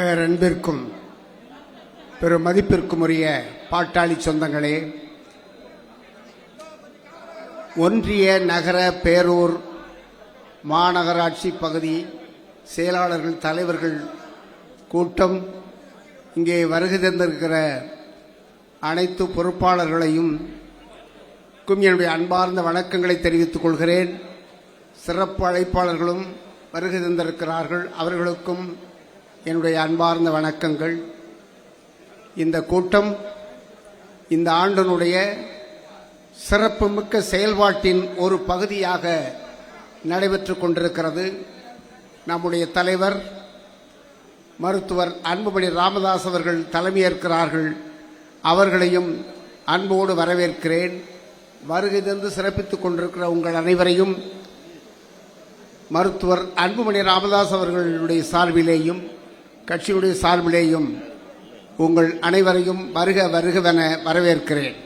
பேரன்பிற்கும் பெரும் மதிப்பிற்கும் உரிய பாட்டாளி சொந்தங்களே ஒன்றிய நகர பேரூர் மாநகராட்சி பகுதி செயலாளர்கள் தலைவர்கள் கூட்டம் இங்கே வருகை தந்திருக்கிற அனைத்து பொறுப்பாளர்களையும் என்னுடைய அன்பார்ந்த வணக்கங்களை தெரிவித்துக் கொள்கிறேன். சிறப்பு அழைப்பாளர்களும் வருகை தந்திருக்கிறார்கள். அவர்களுக்கும் என்னுடைய அன்பார்ந்த வணக்கங்கள். இந்த கூட்டம் இந்த ஆண்டனுடைய சிறப்புமிக்க செயல்பாட்டின் ஒரு பகுதியாக நடைபெற்று கொண்டிருக்கிறது. நம்முடைய தலைவர் மருத்துவர் அன்புமணி ராமதாஸ் அவர்கள் தலைமையேற்கிறார்கள். அவர்களையும் அன்போடு வரவேற்கிறேன். வருகை தந்து சிறப்பித்துக் கொண்டிருக்கிற உங்கள் அனைவரையும் மருத்துவர் அன்புமணி ராமதாஸ் அவர்களுடைய சார்பிலேயும் கட்சியுடைய சார்பிலேயும் உங்கள் அனைவரையும் வருக வருகவென வரவேற்கிறேன்.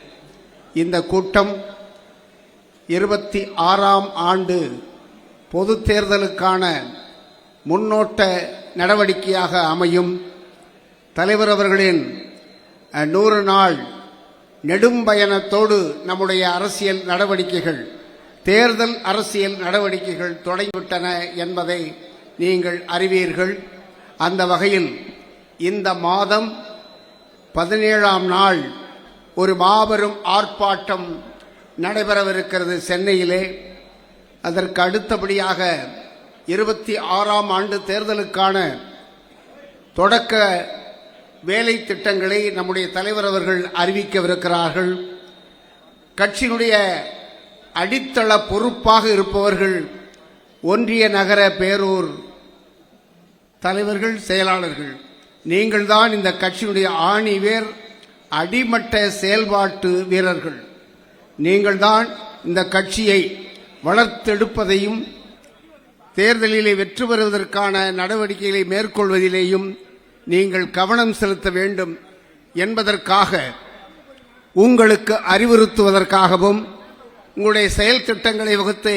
இந்த கூட்டம் இருபத்தி ஆறாம் ஆண்டு பொது தேர்தலுக்கான முன்னோட்ட நடவடிக்கையாக அமையும். தலைவர் அவர்களின் நூறு நாள் நெடும் பயணத்தோடு நம்முடைய அரசியல் நடவடிக்கைகள் தேர்தல் அரசியல் நடவடிக்கைகள் தொடங்கிவிட்டன என்பதை நீங்கள் அறிவீர்கள். அந்த வகையில் இந்த மாதம் பதினேழாம் நாள் ஒரு மாபெரும் ஆர்ப்பாட்டம் நடைபெறவிருக்கிறது சென்னையிலே. அதற்கு அடுத்தபடியாக இருபத்தி ஆறாம் ஆண்டு தேர்தலுக்கான தொடக்க வேலை திட்டங்களை நம்முடைய தலைவர் அவர்கள் அறிவிக்கவிருக்கிறார்கள். கட்சியினுடைய அடித்தள பொறுப்பாக இருப்பவர்கள் ஒன்றிய நகர பேரூர் தலைவர்கள் செயலாளர்கள். நீங்கள்தான் இந்த கட்சியினுடைய ஆணிவேர் அடிமட்ட செயல்பாட்டு வீரர்கள். நீங்கள்தான் இந்த கட்சியை வளர்த்தெடுப்பதையும் தேர்தலிலே வெற்றி பெறுவதற்கான நடவடிக்கைகளை மேற்கொள்வதிலேயும் நீங்கள் கவனம் செலுத்த வேண்டும் என்பதற்காக உங்களுக்கு அறிவுறுத்துவதற்காகவும் உங்களுடைய செயல் திட்டங்களை வகுத்து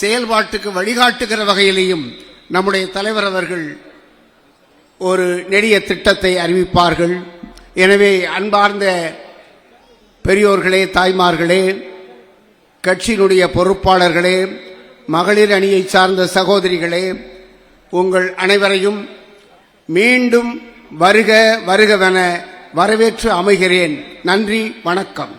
செயல்பாட்டுக்கு வழிகாட்டுகிற வகையிலேயும் நம்முடைய தலைவர் அவர்கள் ஒரு நெடிய திட்டத்தை அறிவிப்பார்கள். எனவே அன்பார்ந்த பெரியோர்களே தாய்மார்களே கட்சியினுடைய பொறுப்பாளர்களே மகளிர் அணியைச் சார்ந்த சகோதரிகளே உங்கள் அனைவரையும் மீண்டும் வருக வருகவென வரவேற்று அமைகிறேன். நன்றி வணக்கம்.